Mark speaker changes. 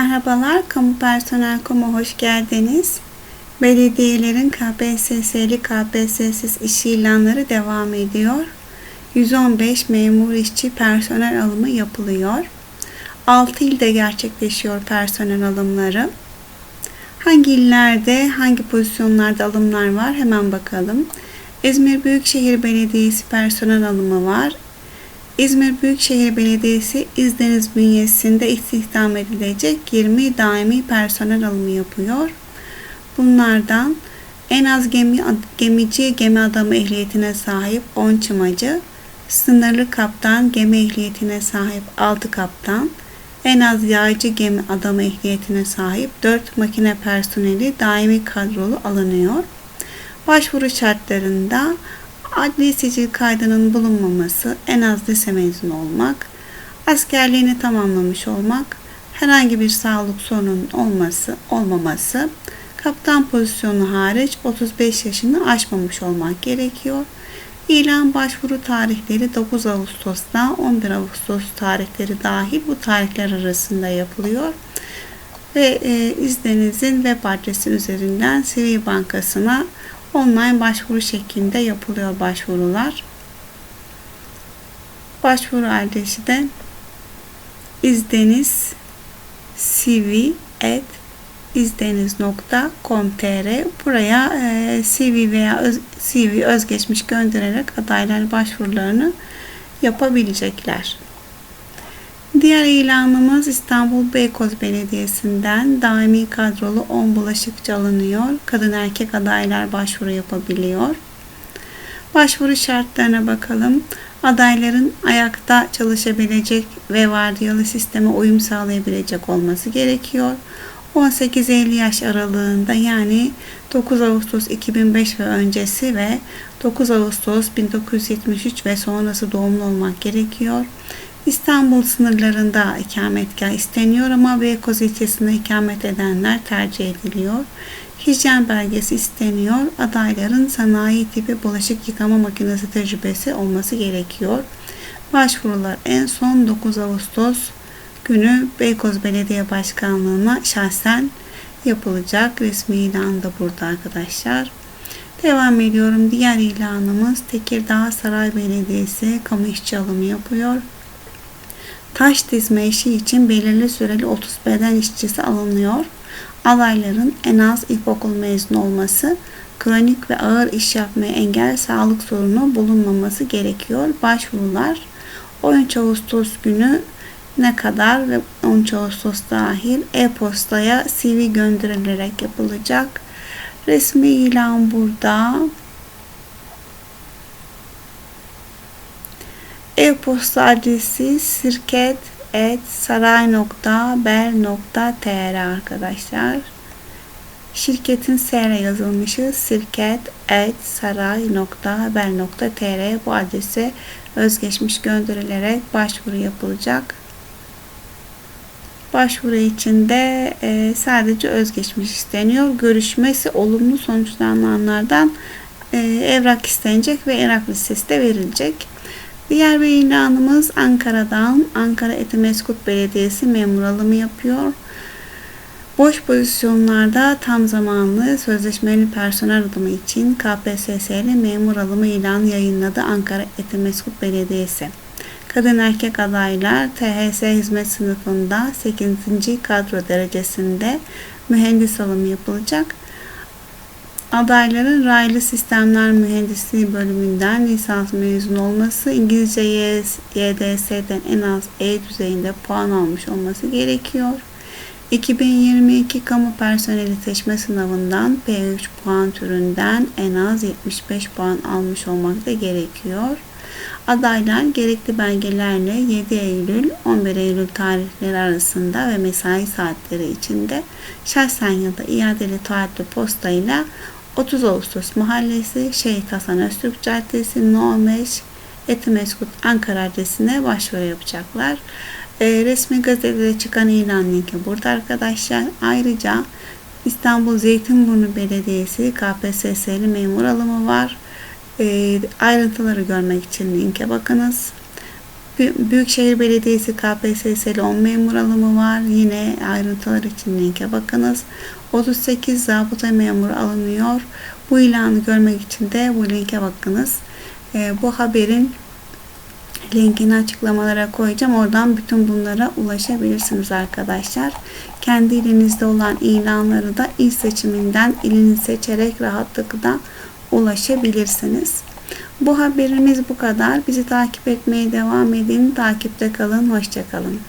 Speaker 1: Merhabalar, Kamu Personel Kamu hoş geldiniz. Belediyelerin KPSS'li KPSS'siz iş ilanları devam ediyor. 115 memur işçi personel alımı yapılıyor. 6 ilde gerçekleşiyor personel alımları. Hangi illerde, hangi pozisyonlarda alımlar var hemen bakalım. İzmir Büyükşehir Belediyesi personel alımı var. İzmir Büyükşehir Belediyesi İzdeniz bünyesinde istihdam edilecek 20 daimi personel alımı yapıyor. Bunlardan en az gemi, gemici gemi adamı ehliyetine sahip 10 çımacı, sınırlı kaptan gemi ehliyetine sahip 6 kaptan, en az yağcı gemi adamı ehliyetine sahip 4 makine personeli daimi kadrolu alınıyor. Başvuru şartlarında adli sicil kaydının bulunmaması, en az lise mezunu olmak, askerliğini tamamlamış olmak, herhangi bir sağlık sorunun olması, olmaması, kaptan pozisyonu hariç 35 yaşını aşmamış olmak gerekiyor. İlan başvuru tarihleri 9 Ağustos'ta 11 Ağustos tarihleri dahil bu tarihler arasında yapılıyor. Ve e, izninizin web adresi üzerinden CV Bankası'na online başvuru şeklinde yapılıyor başvurular. Başvuru adresi de izdeniz buraya e, CV veya CV özgeçmiş göndererek adaylar başvurularını yapabilecekler. Diğer ilanımız İstanbul Beykoz Belediyesi'nden daimi kadrolu 10 bulaşıkçı alınıyor. Kadın erkek adaylar başvuru yapabiliyor. Başvuru şartlarına bakalım. Adayların ayakta çalışabilecek ve vardiyalı sisteme uyum sağlayabilecek olması gerekiyor. 18-50 yaş aralığında yani 9 Ağustos 2005 ve öncesi ve 9 Ağustos 1973 ve sonrası doğumlu olmak gerekiyor. İstanbul sınırlarında ikametgah isteniyor ama Beykoz ilçesinde ikamet edenler tercih ediliyor. Hijyen belgesi isteniyor. Adayların sanayi tipi bulaşık yıkama makinesi tecrübesi olması gerekiyor. Başvurular en son 9 Ağustos günü Beykoz Belediye Başkanlığı'na şahsen yapılacak. Resmi ilan da burada arkadaşlar. Devam ediyorum. Diğer ilanımız Tekirdağ Saray Belediyesi kamu işçi alımı yapıyor. Taş dizme işi için belirli süreli 30 beden işçisi alınıyor. Adayların en az ilkokul mezunu olması, kronik ve ağır iş yapmaya engel sağlık sorunu bulunmaması gerekiyor. Başvurular 13 Ağustos günü ne kadar ve 13 Ağustos dahil e-postaya CV gönderilerek yapılacak. Resmi ilan burada. E-posta adresi sirket.saray.bel.tr arkadaşlar. Şirketin SR yazılmışı sirket.saray.bel.tr bu adrese özgeçmiş gönderilerek başvuru yapılacak. Başvuru için de e, sadece özgeçmiş isteniyor. Görüşmesi olumlu sonuçlananlardan e, evrak istenecek ve evrak listesi de verilecek. Diğer bir ilanımız Ankara'dan. Ankara Etimeskut Belediyesi memur alımı yapıyor. Boş pozisyonlarda tam zamanlı sözleşmeli personel alımı için KPSS'li memur alımı ilanı yayınladı Ankara Etimeskut Belediyesi. Kadın erkek adaylar THS hizmet sınıfında 8. kadro derecesinde mühendis alımı yapılacak. Adayların raylı sistemler mühendisliği bölümünden lisans mezun olması, İngilizce YDS'den en az E düzeyinde puan almış olması gerekiyor. 2022 kamu personeli seçme sınavından P3 puan türünden en az 75 puan almış olmak da gerekiyor. Adaylar gerekli belgelerle 7 Eylül 11 Eylül tarihleri arasında ve mesai saatleri içinde şahsen ya da iadeli taahhütlü postayla 30 Ağustos Mahallesi Şehit Hasan Öztürk Caddesi No 5 Etimeskut Ankara adresine başvuru yapacaklar. E, resmi gazetede çıkan ilan linki burada arkadaşlar. Ayrıca İstanbul Zeytinburnu Belediyesi KPSS'li memur alımı var. E, ayrıntıları görmek için linke bakınız. Bü- Büyükşehir Belediyesi KPSS'li 10 memur alımı var. Yine ayrıntılar için linke bakınız. 38 zabıta memuru alınıyor. Bu ilanı görmek için de bu linke bakınız. Ee, bu haberin linkini açıklamalara koyacağım. Oradan bütün bunlara ulaşabilirsiniz arkadaşlar. Kendi ilinizde olan ilanları da il seçiminden ilini seçerek rahatlıkla ulaşabilirsiniz. Bu haberimiz bu kadar. Bizi takip etmeye devam edin. Takipte kalın. Hoşçakalın.